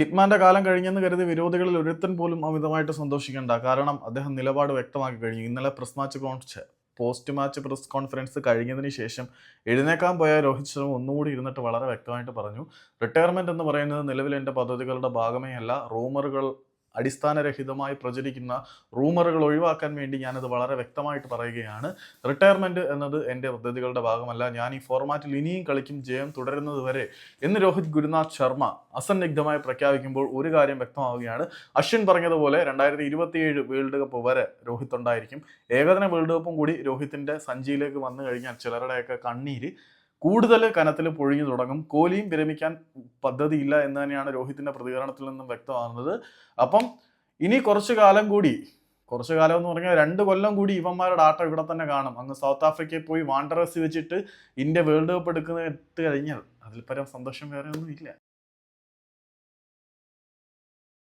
ഹിറ്റ്മാന്റെ കാലം കഴിഞ്ഞെന്ന് കരുതി വിരോധികളിൽ ഒരുത്തൻ പോലും അമിതമായിട്ട് സന്തോഷിക്കേണ്ട. കാരണം അദ്ദേഹം നിലപാട് വ്യക്തമാക്കി കഴിഞ്ഞു. ഇന്നലെ press match cons post match press conference കഴിഞ്ഞതിന് ശേഷം എഴുന്നേക്കാൻ പോയ രോഹിത് ശർമ്മ ഒന്നുകൂടി ഇരുന്നിട്ട് വളരെ വ്യക്തമായിട്ട് പറഞ്ഞു. റിട്ടയർമെന്റ് എന്ന് പറയുന്നത് നിലവിൽ എന്റെ പദ്ധതികളുടെ ഭാഗമേ അല്ല. റൂമറുകൾ അടിസ്ഥാനരഹിതമായി പ്രചരിക്കുന്ന റൂമറുകൾ ഒഴിവാക്കാൻ വേണ്ടി ഞാനത് വളരെ വ്യക്തമായിട്ട് പറയുകയാണ്. റിട്ടയർമെന്റ് എന്നത് എന്റെ പദ്ധതികളുടെ ഭാഗമല്ല. ഞാൻ ഈ ഫോർമാറ്റിൽ ഇനിയും കളിക്കും ജയം തുടരുന്നത് വരെ എന്ന് രോഹിത് ഗുരുനാഥ് ശർമ്മ അസന്നിഗ്ധമായി പ്രഖ്യാപിക്കുമ്പോൾ ഒരു കാര്യം വ്യക്തമാവുകയാണ്. അശ്വിൻ പറഞ്ഞതുപോലെ രണ്ടായിരത്തി ഇരുപത്തിയേഴ് വേൾഡ് കപ്പ് വരെ രോഹിത് ഉണ്ടായിരിക്കും ഏകദിന വേൾഡ് കപ്പും കൂടി രോഹിത്തിന്റെ സഞ്ചിയിലേക്ക് വന്നു കഴിഞ്ഞാൽ ചിലരുടെയൊക്കെ കണ്ണീര് കൂടുതൽ കനത്തിൽ പൊഴിഞ്ഞു തുടങ്ങും. കോഹ്ലിയും വിരമിക്കാൻ പദ്ധതിയില്ല എന്ന് തന്നെയാണ് രോഹിത്തിന്റെ പ്രതികരണത്തിൽ നിന്നും വ്യക്തമാകുന്നത്. അപ്പം ഇനി കുറച്ചു കാലം കൂടി കുറച്ചു കാലം എന്ന് പറഞ്ഞാൽ രണ്ട് കൊല്ലം കൂടി ഇവന്മാരുടെ ആട്ടം ഇവിടെ തന്നെ കാണും. അങ്ങ് സൗത്ത് ആഫ്രിക്കയിൽ പോയി വാണ്ടറേഴ്സ് വെച്ചിട്ട് ഇന്ത്യ വേൾഡ് കപ്പ് എടുക്കുന്ന എടുത്തു കഴിഞ്ഞാൽ അതിൽ പരം സന്തോഷം വേറെ ഒന്നും ഇല്ല.